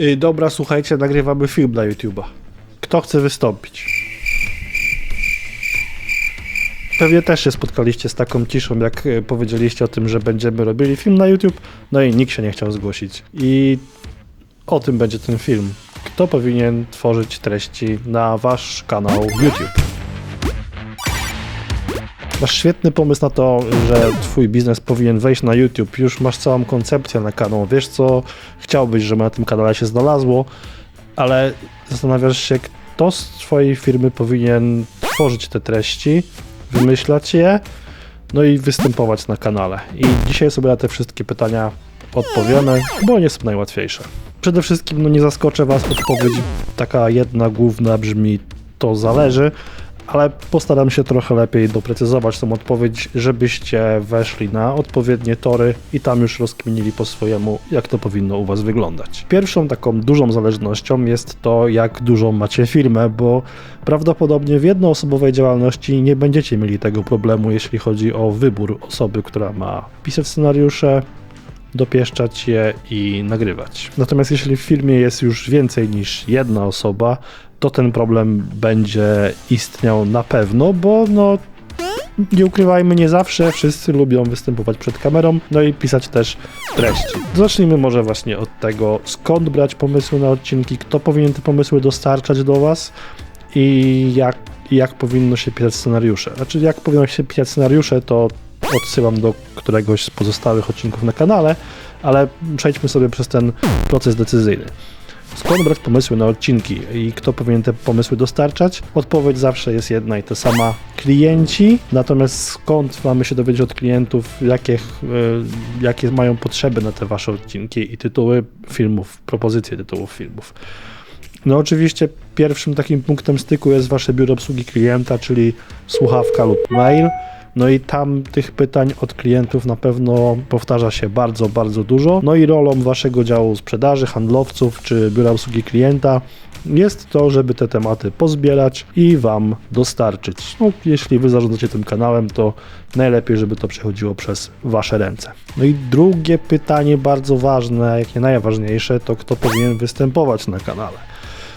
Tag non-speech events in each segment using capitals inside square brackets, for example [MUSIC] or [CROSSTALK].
Y, dobra, słuchajcie, nagrywamy film na YouTube'a. Kto chce wystąpić? Pewnie też się spotkaliście z taką ciszą, jak y, powiedzieliście o tym, że będziemy robili film na YouTube, no i nikt się nie chciał zgłosić. I o tym będzie ten film. Kto powinien tworzyć treści na wasz kanał YouTube? Masz świetny pomysł na to, że twój biznes powinien wejść na YouTube. Już masz całą koncepcję na kanał. Wiesz, co chciałbyś, żeby na tym kanale się znalazło, ale zastanawiasz się, kto z twojej firmy powinien tworzyć te treści, wymyślać je, no i występować na kanale. I dzisiaj sobie na te wszystkie pytania odpowiemy, bo one są najłatwiejsze. Przede wszystkim, no nie zaskoczę was, odpowiedź taka jedna główna brzmi to zależy, ale postaram się trochę lepiej doprecyzować tą odpowiedź, żebyście weszli na odpowiednie tory i tam już rozkminili po swojemu, jak to powinno u Was wyglądać. Pierwszą taką dużą zależnością jest to, jak dużą macie firmę, bo prawdopodobnie w jednoosobowej działalności nie będziecie mieli tego problemu, jeśli chodzi o wybór osoby, która ma pisać scenariusze, dopieszczać je i nagrywać. Natomiast jeśli w firmie jest już więcej niż jedna osoba, to ten problem będzie istniał na pewno, bo no nie ukrywajmy, nie zawsze wszyscy lubią występować przed kamerą, no i pisać też treści. Zacznijmy może właśnie od tego, skąd brać pomysły na odcinki, kto powinien te pomysły dostarczać do Was i jak, jak powinno się pisać scenariusze. Znaczy, jak powinno się pisać scenariusze, to odsyłam do któregoś z pozostałych odcinków na kanale, ale przejdźmy sobie przez ten proces decyzyjny. Skąd brać pomysły na odcinki i kto powinien te pomysły dostarczać? Odpowiedź zawsze jest jedna i ta sama. Klienci, natomiast skąd mamy się dowiedzieć od klientów, jakie, y, jakie mają potrzeby na te wasze odcinki i tytuły filmów, propozycje tytułów filmów. No oczywiście pierwszym takim punktem styku jest wasze biuro obsługi klienta, czyli słuchawka lub mail. No i tam tych pytań od klientów na pewno powtarza się bardzo, bardzo dużo. No i rolą waszego działu sprzedaży, handlowców czy biura obsługi klienta jest to, żeby te tematy pozbierać i Wam dostarczyć. No, jeśli Wy zarządzacie tym kanałem, to najlepiej, żeby to przechodziło przez Wasze ręce. No i drugie pytanie, bardzo ważne, jak nie najważniejsze, to kto powinien występować na kanale.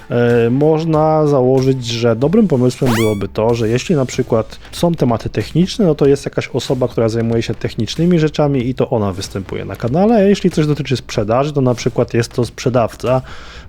E, można założyć, że dobrym pomysłem byłoby to, że jeśli na przykład są tematy techniczne, no to jest jakaś osoba, która zajmuje się technicznymi rzeczami i to ona występuje na kanale, a jeśli coś dotyczy sprzedaży, to na przykład jest to sprzedawca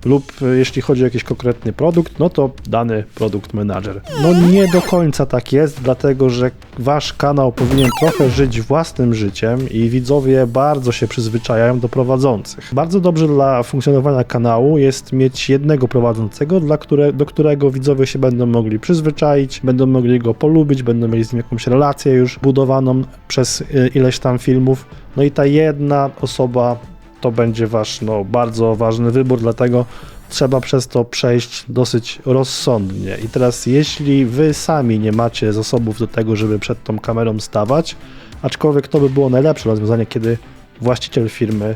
lub jeśli chodzi o jakiś konkretny produkt, no to dany produkt manager. No nie do końca tak jest, dlatego że wasz kanał powinien trochę żyć własnym życiem i widzowie bardzo się przyzwyczajają do prowadzących. Bardzo dobrze dla funkcjonowania kanału jest mieć jednego prowadzącego dla które, do którego widzowie się będą mogli przyzwyczaić, będą mogli go polubić, będą mieli z nim jakąś relację już budowaną przez y, ileś tam filmów. No i ta jedna osoba to będzie wasz no, bardzo ważny wybór, dlatego trzeba przez to przejść dosyć rozsądnie. I teraz, jeśli wy sami nie macie zasobów do tego, żeby przed tą kamerą stawać, aczkolwiek to by było najlepsze rozwiązanie, kiedy właściciel firmy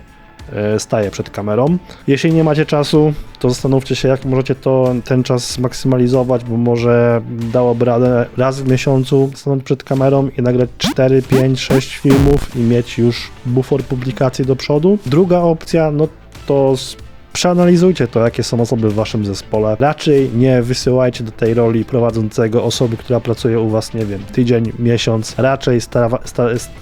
staje przed kamerą. Jeśli nie macie czasu, to zastanówcie się, jak możecie to, ten czas zmaksymalizować, bo może dałoby radę raz w miesiącu stanąć przed kamerą i nagrać 4, 5, 6 filmów i mieć już bufor publikacji do przodu. Druga opcja, no to przeanalizujcie to, jakie są osoby w waszym zespole. Raczej nie wysyłajcie do tej roli prowadzącego osoby, która pracuje u was, nie wiem, tydzień, miesiąc. Raczej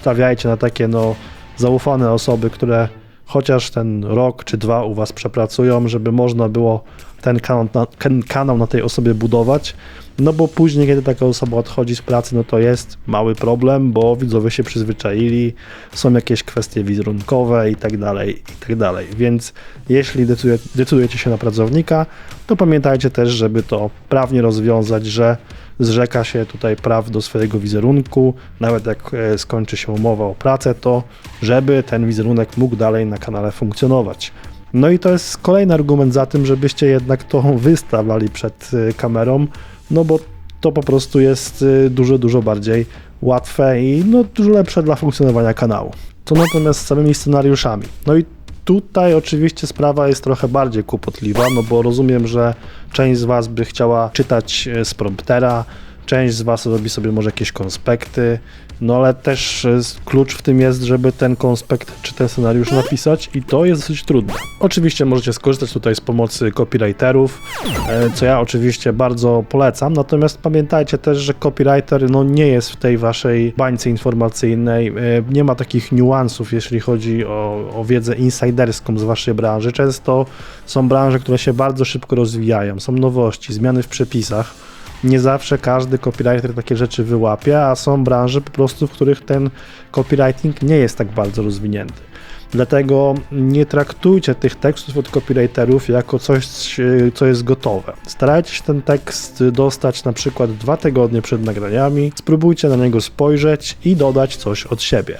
stawiajcie na takie, no, zaufane osoby, które chociaż ten rok czy dwa u Was przepracują, żeby można było ten kanał na, ten kanał na tej osobie budować. No bo później, kiedy taka osoba odchodzi z pracy, no to jest mały problem, bo widzowie się przyzwyczaili, są jakieś kwestie wizerunkowe i tak dalej, i tak dalej. Więc jeśli decydujecie się na pracownika, to pamiętajcie też, żeby to prawnie rozwiązać, że zrzeka się tutaj praw do swojego wizerunku, nawet jak e, skończy się umowa o pracę, to żeby ten wizerunek mógł dalej na kanale funkcjonować. No i to jest kolejny argument za tym, żebyście jednak to [LAUGHS] wystawiali przed e, kamerą, no bo to po prostu jest e, dużo, dużo bardziej łatwe i no, dużo lepsze dla funkcjonowania kanału. Co natomiast z samymi scenariuszami? No i Tutaj oczywiście sprawa jest trochę bardziej kłopotliwa, no bo rozumiem, że część z Was by chciała czytać e, z promptera, Część z Was robi sobie może jakieś konspekty, no ale też e, klucz w tym jest, żeby ten konspekt czy ten scenariusz napisać i to jest dosyć trudne. Oczywiście możecie skorzystać tutaj z pomocy copywriterów, e, co ja oczywiście bardzo polecam, natomiast pamiętajcie też, że copywriter no, nie jest w tej waszej bańce informacyjnej, e, nie ma takich niuansów, jeśli chodzi o, o wiedzę insiderską z waszej branży. Często są branże, które się bardzo szybko rozwijają, są nowości, zmiany w przepisach nie zawsze każdy copywriter takie rzeczy wyłapie, a są branże po prostu, w których ten copywriting nie jest tak bardzo rozwinięty. Dlatego nie traktujcie tych tekstów od copywriterów jako coś, co jest gotowe. Starajcie się ten tekst dostać na przykład dwa tygodnie przed nagraniami, spróbujcie na niego spojrzeć i dodać coś od siebie.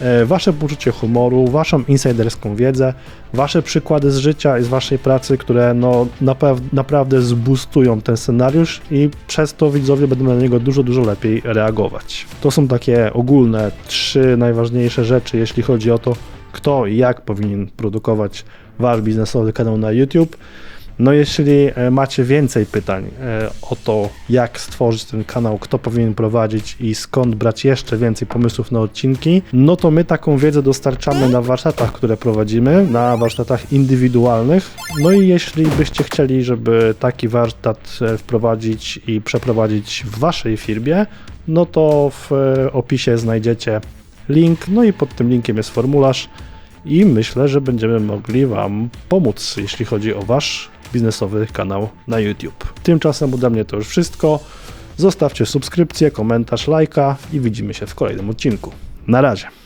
E, wasze poczucie humoru, waszą insiderską wiedzę, wasze przykłady z życia i z waszej pracy, które no, naprawdę zbustują ten scenariusz i przez to widzowie będą na niego dużo, dużo lepiej reagować. To są takie ogólne trzy najważniejsze rzeczy, jeśli chodzi o to, kto i jak powinien produkować wasz biznesowy kanał na YouTube. No jeśli e, macie więcej pytań e, o to, jak stworzyć ten kanał, kto powinien prowadzić i skąd brać jeszcze więcej pomysłów na odcinki, no to my taką wiedzę dostarczamy na warsztatach, które prowadzimy, na warsztatach indywidualnych. No i jeśli byście chcieli, żeby taki warsztat e, wprowadzić i przeprowadzić w waszej firmie, no to w opisie znajdziecie link, no i pod tym linkiem jest formularz i myślę, że będziemy mogli Wam pomóc, jeśli chodzi o Wasz biznesowy kanał na YouTube. Tymczasem ode mnie to już wszystko. Zostawcie subskrypcję, komentarz, lajka i widzimy się w kolejnym odcinku. Na razie.